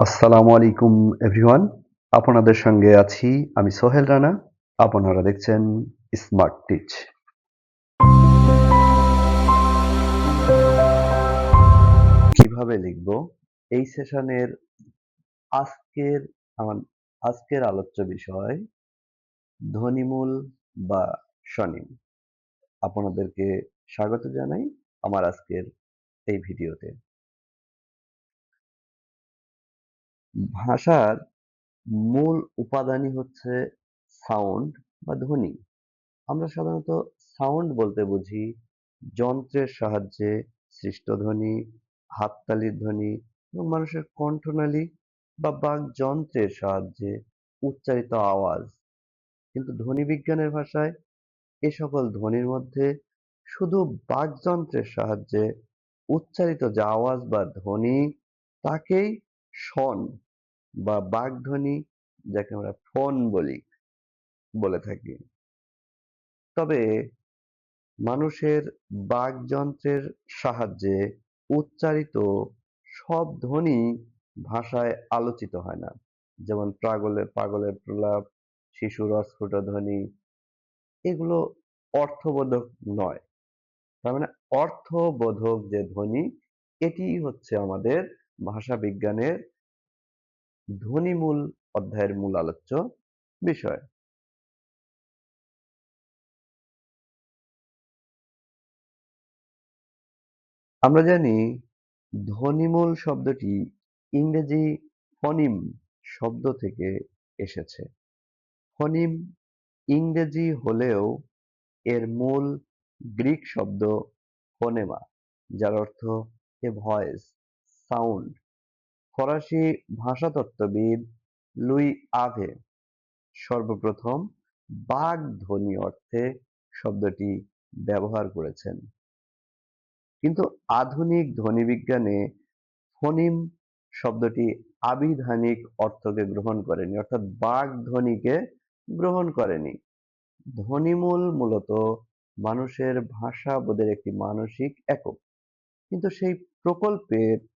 আসসালামু আলাইকুম, এভরিওয়ান। আপনাদের সঙ্গে আছি আমি সোহেল রানা। আপনারা দেখছেন স্মার্ট টিচ। কীভাবে লিখব? এই সেশনের আজকের আমার আজকের আলোচ্য বিষয় ধ্বনিমূল বা স্বনিম। আপনাদেরকে স্বাগত জানাই আমার আজকের এই ভিডিওতে। ভাষার মূল উপাদানই হচ্ছে সাউন্ড বা ধ্বনি। আমরা সাধারণত সাউন্ড বলতে বুঝি, যন্ত্রের সাহায্যে সৃষ্ট ধ্বনি, হাততালির ধ্বনি এবং মানুষের কণ্ঠনালী বা বাকযন্ত্রের সাহায্যে উচ্চারিত আওয়াজ। কিন্তু ধ্বনি বিজ্ঞানের ভাষায় এ সকল ধ্বনির মধ্যে শুধু বাকযন্ত্রের সাহায্যে উচ্চারিত যে আওয়াজ বা ধ্বনি, তাকেই স্বন বা বাকধ্বনি যাকে আমরা ফোন বলি, বলে থাকি। তবে মানুষের বাকযন্ত্রের সাহায্যে উচ্চারিত সব ধ্বনি ভাষায় আলোচিত হয় না। যেমন পাগলের পাগলের প্রলাপ শিশুর অস্ফুট ধ্বনি, এগুলো অর্থবোধক নয়। তার মানে অর্থবোধক যে ধ্বনি এটি হচ্ছে আমাদের ভাষা বিজ্ঞানের ধ্বনিমূল অধ্যায়ের মূল আলোচ্য বিষয়। আমরা জানি ধ্বনিমূল শব্দটি ইংরেজি ফনিম শব্দ থেকে এসেছে। ফনিম ইংরেজি হলেও এর মূল গ্রিক শব্দ ফোনেমা, যার অর্থ এ ভয়েস, সাউন্ড। ফরাসি ভাষাতত্ত্ববিদ লুই আভে। সর্বপ্রথম বাঘ-ধ্বনি অর্থে শব্দটি ব্যবহার করেছেন। কিন্তু আধুনিক ধ্বনিবিজ্ঞানে ফোনিম শব্দটি আবিধানিক অর্থকে গ্রহণ করেনি, অর্থাৎ বাঘ ধ্বনিকে গ্রহণ করেনি। ধ্বনিমূল মূলত মানুষের ভাষা বোধের একটি মানসিক একক। কিন্তু সেই প্রকল্পের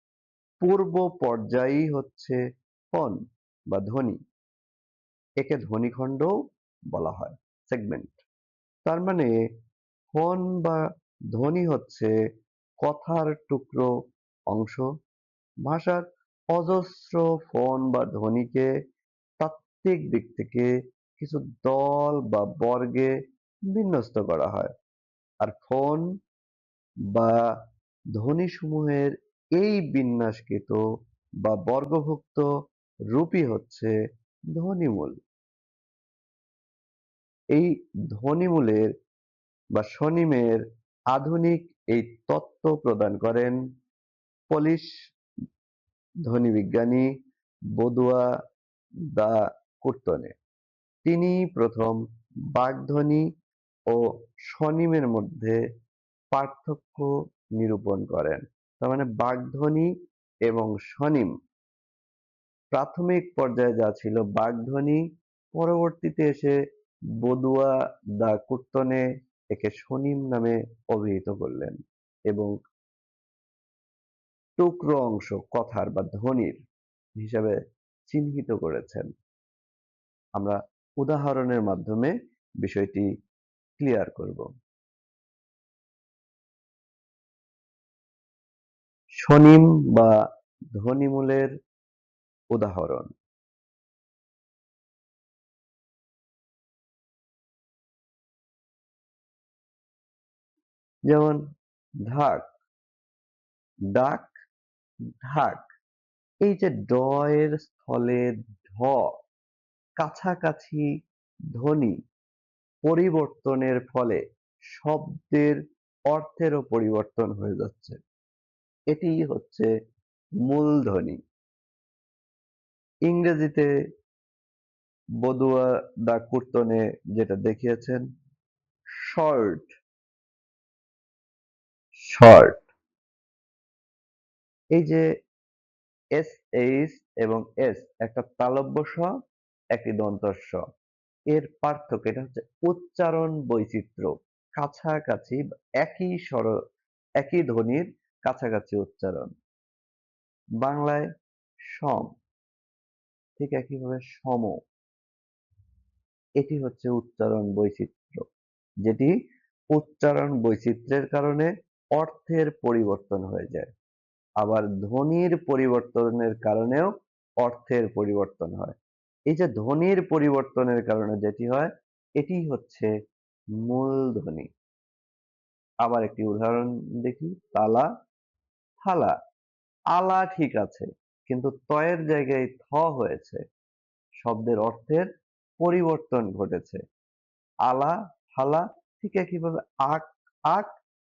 পূর্ব পর্যায়ই হচ্ছে ফোন বা ধ্বনি। একে ধ্বনিখণ্ডও বলা হয় সেগমেন্ট তার মানে ফোন বা ধ্বনি হচ্ছে কথার টুকরো অংশ। ভাষার অজস্র ফোন বা ধ্বনিকে তাত্ত্বিক দিক থেকে কিছু দল বা বর্গে বিন্যস্ত করা হয়। আর ফোন বা ধ্বনিসমূহের এই বিন্যাসকৃত বা বর্গভুক্ত রূপই হচ্ছে ধ্বনিমূল। এই ধ্বনিমূলের বা স্বনিমের আধুনিক এই তত্ত্ব প্রদান করেন পলিশ ধ্বনিবিজ্ঞানী বদুয়া দা কুর্তনে। তিনি প্রথম বাগধ্বনি ও স্বনিমের মধ্যে পার্থক্য নিরূপণ করেন। তার মানে বাগধ্বনি এবং স্বনিম। প্রাথমিক পর্যায়ে যা ছিল বাগধ্বনি, পরবর্তীতে এসে বদুয়া দা কুর্তনে একে স্বনিম নামে অভিহিত করলেন এবং টুকরো অংশ কথার বা ধ্বনির হিসাবে চিহ্নিত করেছেন। আমরা উদাহরণের মাধ্যমে বিষয়টি ক্লিয়ার করব। স্বনিম বা ধ্বনিমূলের উদাহরণ। যেমন, ঢাক, ডাক, ঢাক। এই যে ড এর স্থলে ঢ, কাছাকাছি ধ্বনি পরিবর্তনের ফলে শব্দের অর্থেরও পরিবর্তন হয়ে যাচ্ছে। এটি হচ্ছে মূলধ্বনি। ইংরেজিতে বদুয়া দা কুর্তনে যেটা দেখিয়েছেন, শর্ট। শর্ট। এই যে এস, এইচ এবং এস, একটা তালব্য স, একটি দন্তস্ব। এর পার্থক্য এটা হচ্ছে উচ্চারণ বৈচিত্র্য। কাছাকাছি একই স্বর, একই ধ্বনির কাছাকাছি উচ্চারণ। বাংলায় সম, ঠিক একইভাবে সম। এটি হচ্ছে উচ্চারণ বৈচিত্র্য, যেটি উচ্চারণ বৈচিত্র্যের কারণে অর্থের পরিবর্তন হয়ে যায়। আবার ধ্বনির পরিবর্তনের কারণেও অর্থের পরিবর্তন হয়। এই যে ধ্বনির পরিবর্তনের কারণে যেটি হয়, এটি হচ্ছে মূলধ্বনি। আবার একটি উদাহরণ দেখি, তালা থালা, আলা ঠিক আছে, কিন্তু তয়ের জায়গায় থ হয়েছে, শব্দের অর্থের পরিবর্তন ঘটেছে। আলা ফালা ঠিক একইভাবে আক আক,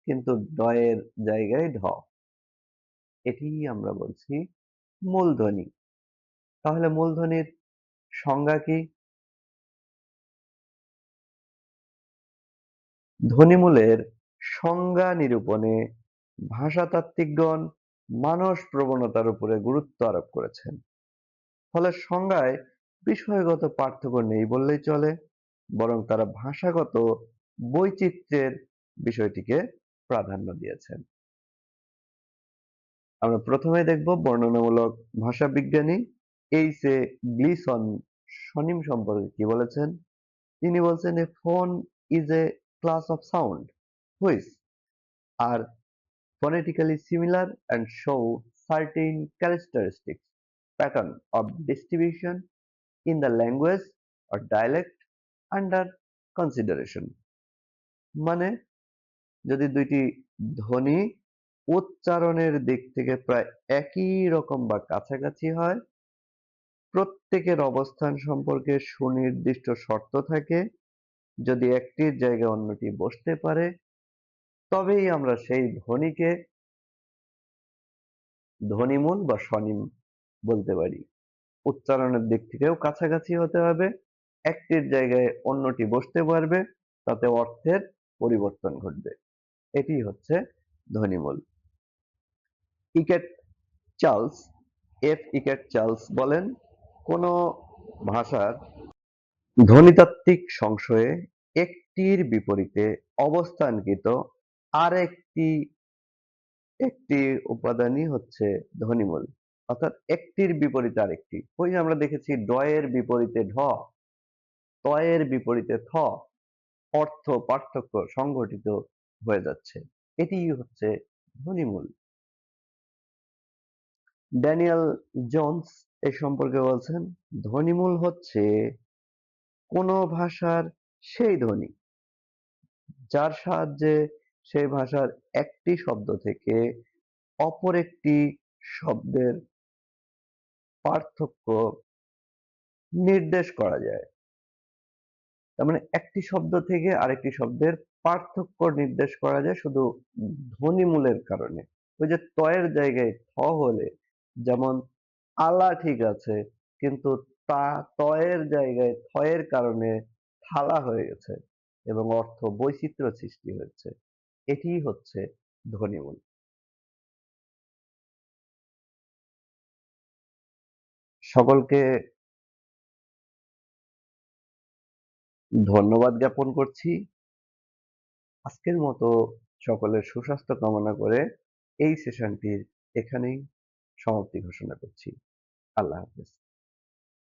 কিন্তু দয়ের জায়গায় ঢ। এটি আমরা বলছি মূলধ্বনি। তাহলে মূলধ্বনির সংজ্ঞা কি? ধ্বনিমূলের সংজ্ঞা নিরূপণে ভাষাতাত্ত্বিকগণ মানস প্রবণতার উপরে গুরুত্ব আরোপ করেছেন। ফলে সংজ্ঞায় বিষয়গত পার্থক্য নেই বললেই চলে, বরং তারা ভাষাগত বৈচিত্র্যের বিষয়টিকে প্রাধান্য দিয়েছেন। আমরা প্রথমে দেখব বর্ণনামূলক ভাষাবিজ্ঞানী এইচ এ গ্লিসন স্বনিম সম্পর্কে কি বলেছেন। তিনি বলছেন, a phone is a class of sound which are phonetically similar and show certain characteristics pattern of distribution in the language or dialect under consideration মানে যদি দুইটি ধ্বনি উচ্চারণের দিক থেকে প্রায় একই রকম বা কাছাকাছি হয় প্রত্যেকের অবস্থান সম্পর্কে সুনির্দিষ্ট শর্ত থাকে যদি একটির জায়গায় অন্যটি বসতে পারে তবেই আমরা সেই ধ্বনিকে ধ্বনিমূল বা স্বনিম বলতে পারি। উচ্চারণের দিক থেকেও কাছাকাছি হতে হবে, একটির জায়গায় অন্যটি বসতে পারবে, তাতে অর্থের পরিবর্তন ঘটবে। এটি হচ্ছে ধ্বনিমূল। Hockett Charles, F Hockett Charles বলেন, কোন ভাষার ধ্বনিতাত্ত্বিক সংশয়ে একটির বিপরীতে অবস্থানকৃত আরেকটি, একটি উপাদানই হচ্ছে ধ্বনিমূল। অর্থাৎ একটির বিপরীতে আরেকটি। ওই যে আমরা দেখেছি ডয়ের বিপরীতে ঢ, তয়ের বিপরীতে থ, অর্থ, পার্থক্য সংঘটিত হয়ে যাচ্ছে। এটি হচ্ছে ধ্বনিমূল। ড্যানিয়েল জোন্স এ সম্পর্কে বলছেন, ধ্বনিমূল হচ্ছে কোনো ভাষার সেই ধ্বনি যার সাহায্যে সেই ভাষার একটি শব্দ থেকে অপর একটি শব্দের পার্থক্য নির্দেশ করা যায়। তার মানে একটি শব্দ থেকে আরেকটি শব্দের পার্থক্য নির্দেশ করা যায় শুধু ধ্বনিমূলের কারণে। ওই যে তয়ের জায়গায় থ হলে যেমন আলা ঠিক আছে, কিন্তু তা তয়ের জায়গায় থয়ের কারণে থালা হয়ে গেছে এবং অর্থ বৈচিত্র্য সৃষ্টি হয়েছে। এটি হচ্ছে ধ্বনিমূল সকলকে ধন্যবাদ জ্ঞাপন করছি। আজকের মতো সকলের সুস্বাস্থ্য কামনা করে এই সেশনটির এখানেই সমাপ্তি ঘোষণা করছি। আল্লাহ হাফেজ।